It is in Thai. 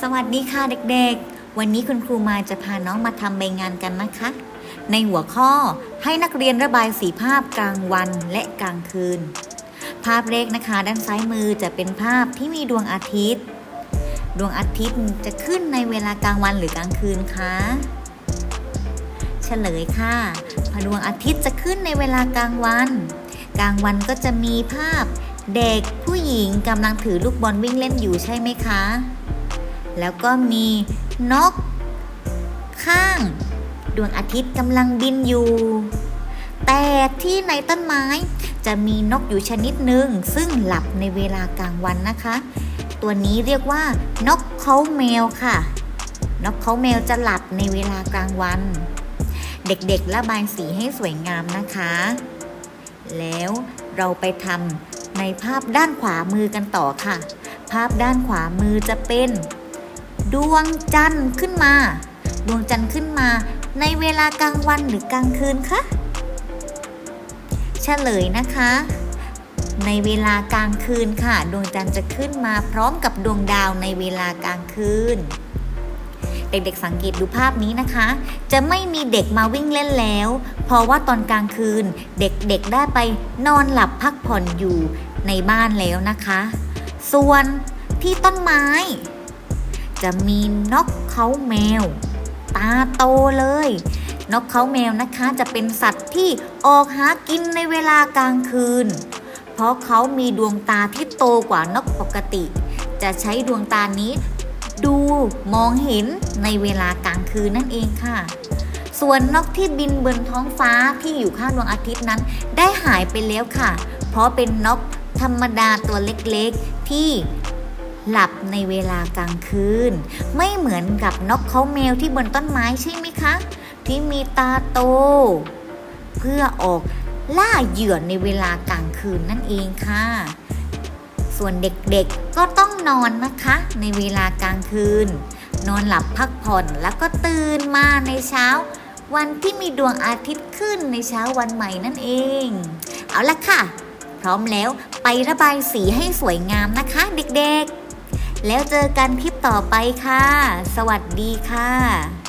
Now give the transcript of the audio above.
สวัสดีค่ะเด็กๆ วันนี้คุณครูมาจะพาน้องมาทำใบงานกันนะคะ ในหัวข้อให้นักเรียนระบายสีภาพกลางวันและกลางคืน ภาพแรกนะคะ ด้านซ้ายมือจะเป็นภาพที่มีดวงอาทิตย์ ดวงอาทิตย์จะขึ้นในเวลากลางวันหรือกลางคืนคะเฉลยค่ะพดวงอาทิตย์จะขึ้นในเวลากลางวัน กลางวันก็จะมีภาพเด็กผู้หญิงกำลังถือลูกบอลวิ่งเล่นอยู่ใช่ไหมคะ แล้วก็มีนก ข้าง ดวงอาทิตย์กำลังบินอยู่ แต่ที่ในต้นไม้จะมีนกอยู่ชนิดหนึ่งซึ่งหลับในเวลากลางวันนะคะ ตัวนี้เรียกว่านกเขาแมวค่ะ นกเขาแมวจะหลับในเวลากลางวัน เด็กๆระบายสีให้สวยงามนะคะ แล้วเราไปทำในภาพด้านขวามือกันต่อค่ะ ภาพด้านขวามือจะเป็น ดวงจันทร์ขึ้นมา ดวงจันทร์ขึ้นมา ในเวลากลางวันหรือกลางคืนคะเฉลยนะคะ ในเวลากลางคืนค่ะ ดวงจันทร์จะขึ้นมาพร้อมกับดวงดาวในเวลากลางคืน เด็กๆสังเกตดูภาพนี้นะคะ จะไม่มีเด็กมาวิ่งเล่นแล้ว เพราะว่าตอนกลางคืน เด็กๆได้ไปนอนหลับพักผ่อนอยู่ในบ้านแล้วนะคะ ส่วนที่ต้นไม้ จะมีนกเขาแมว ตาโตเลย นกเขาแมวนะคะจะเป็นสัตว์ที่ออกหากินในเวลากลางคืน เพราะเขามีดวงตาที่โตกว่านกปกติ จะใช้ดวงตานี้ดูมองเห็นในเวลากลางคืนนั่นเองค่ะ ส่วนนกที่บินบนท้องฟ้าที่อยู่ข้างดวงอาทิตย์นั้น ได้หายไปแล้วค่ะ เพราะเป็นนกธรรมดาตัวเล็กๆที่ หลับในเวลากลางคืน ไม่เหมือนกับนกเขาแมวที่บนต้นไม้ใช่ไหมคะ ที่มีตาโต เพื่อออกล่าเหยื่อในเวลากลางคืนนั่นเองค่ะ ส่วนเด็กๆก็ต้องนอนนะคะ ในเวลากลางคืน นอนหลับพักผ่อนแล้วก็ตื่นมาในเช้า วันที่มีดวงอาทิตย์ขึ้นในเช้าวันใหม่นั่นเอง เอาละค่ะ พร้อมแล้วไประบายสีให้สวยงามนะคะ เด็กๆ แล้วเจอกันคลิปต่อไปค่ะ สวัสดีค่ะ